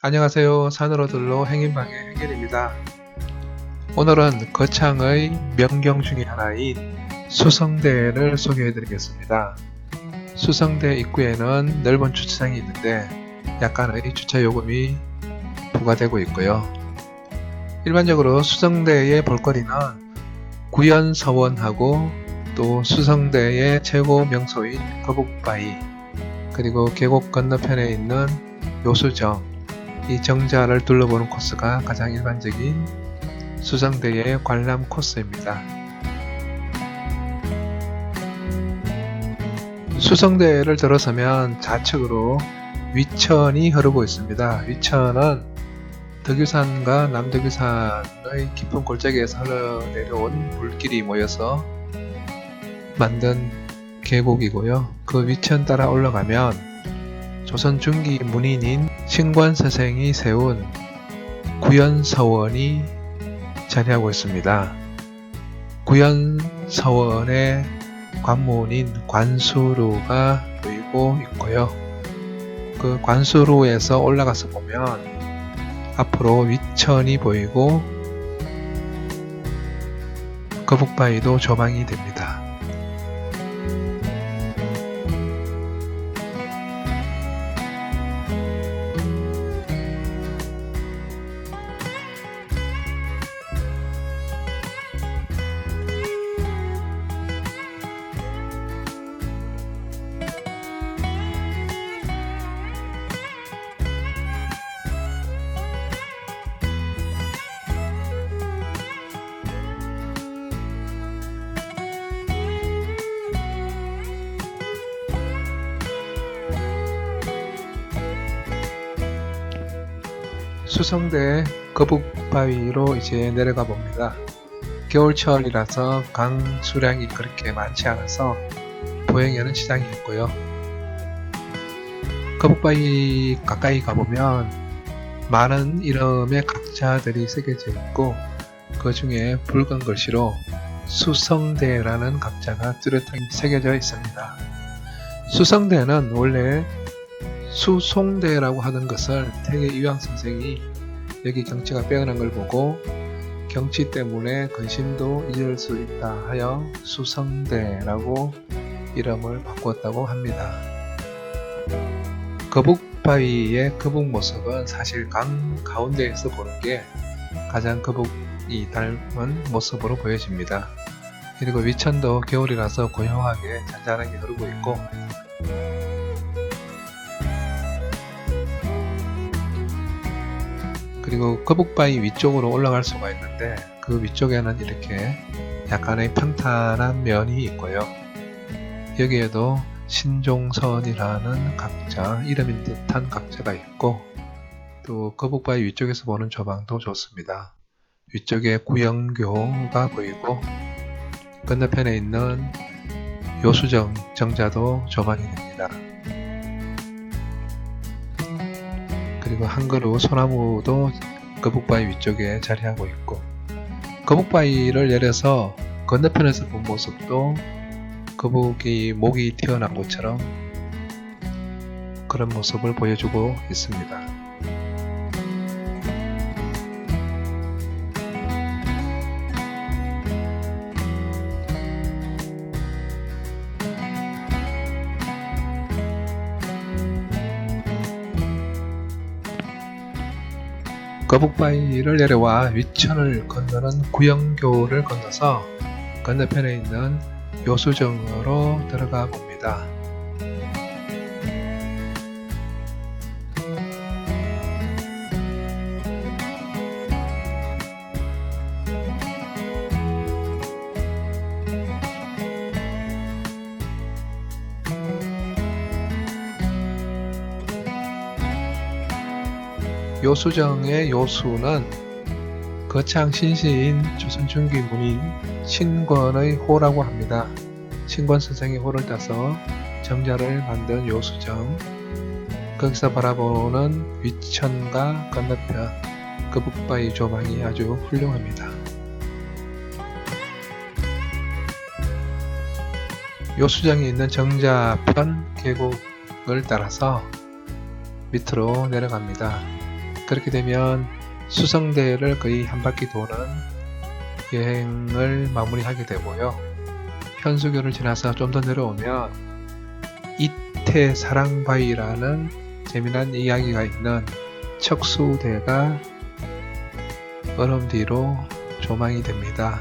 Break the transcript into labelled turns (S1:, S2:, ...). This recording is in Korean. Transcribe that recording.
S1: 안녕하세요. 산으로들로 행인방의 행길입니다. 오늘은 거창의 명경 중의 하나인 수성대를 소개해 드리겠습니다. 수성대 입구에는 넓은 주차장이 있는데 약간의 주차 요금이 부과되고 있고요. 일반적으로 수성대의 볼거리는 구연 서원하고 또 수성대의 최고 명소인 거북바위 그리고 계곡 건너편에 있는 요수정 이 정자를 둘러보는 코스가 가장 일반적인 수성대의 관람 코스입니다. 수성대를 들어서면 좌측으로 위천이 흐르고 있습니다. 위천은 덕유산과 남덕유산의 깊은 골짜기에서 흘러내려온 물길이 모여서 만든 계곡이고요. 그 위천 따라 올라가면 조선 중기 문인인 신관 선생이 세운 구연서원이 자리하고 있습니다. 구연서원의 관문인 관수루가 보이고 있고요. 그 관수루에서 올라가서 보면 앞으로 위천이 보이고 거북바위도 조망이 됩니다. 수성대 거북바위로 이제 내려가 봅니다. 겨울철이라서 강 수량이 그렇게 많지 않아서 보행에는 지장이 없고요. 거북바위 가까이 가보면 많은 이름의 각자들이 새겨져 있고 그 중에 붉은 글씨로 수성대라는 각자가 뚜렷하게 새겨져 있습니다. 수성대는 원래 수송대라고 하는 것을 태계 이황 선생이 여기 경치가 빼어난 걸 보고 경치 때문에 근심도 잊을 수 있다 하여 수성대라고 이름을 바꾸었다고 합니다. 거북바위의 거북 모습은 사실 강 가운데에서 보는 게 가장 거북이 닮은 모습으로 보여집니다. 그리고 위천도 겨울이라서 고요하게 잔잔하게 흐르고 있고 그리고 거북바위 위쪽으로 올라갈 수가 있는데 그 위쪽에는 이렇게 약간의 평탄한 면이 있고요. 여기에도 신종선이라는 각자, 이름인 듯한 각자가 있고 또 거북바위 위쪽에서 보는 조망도 좋습니다. 위쪽에 구영교가 보이고 건너편에 있는 요수정 정자도 조망이 됩니다. 그리고 한 그루 소나무도 거북바위 위쪽에 자리하고 있고 거북바위를 내려서 건너편에서 본 모습도 거북이 목이 튀어나온 것처럼 그런 모습을 보여주고 있습니다. 거북바위를 내려와 위천을 건너는 구영교를 건너서 건너편에 있는 요수정으로 들어가 봅니다. 요수정의 요수는 거창 신시인 조선중기 문인 신권의 호라고 합니다. 신권 선생의 호를 따서 정자를 만든 요수정 거기서 바라보는 위천과 건너편 거북바위 조망이 아주 훌륭합니다. 요수정이 있는 정자편 계곡을 따라서 밑으로 내려갑니다. 그렇게 되면 수성대를 거의 한 바퀴 도는 여행을 마무리하게 되고요. 현수교를 지나서 좀 더 내려오면 이태 사랑바위라는 재미난 이야기가 있는 척수대가 얼음 뒤로 조망이 됩니다.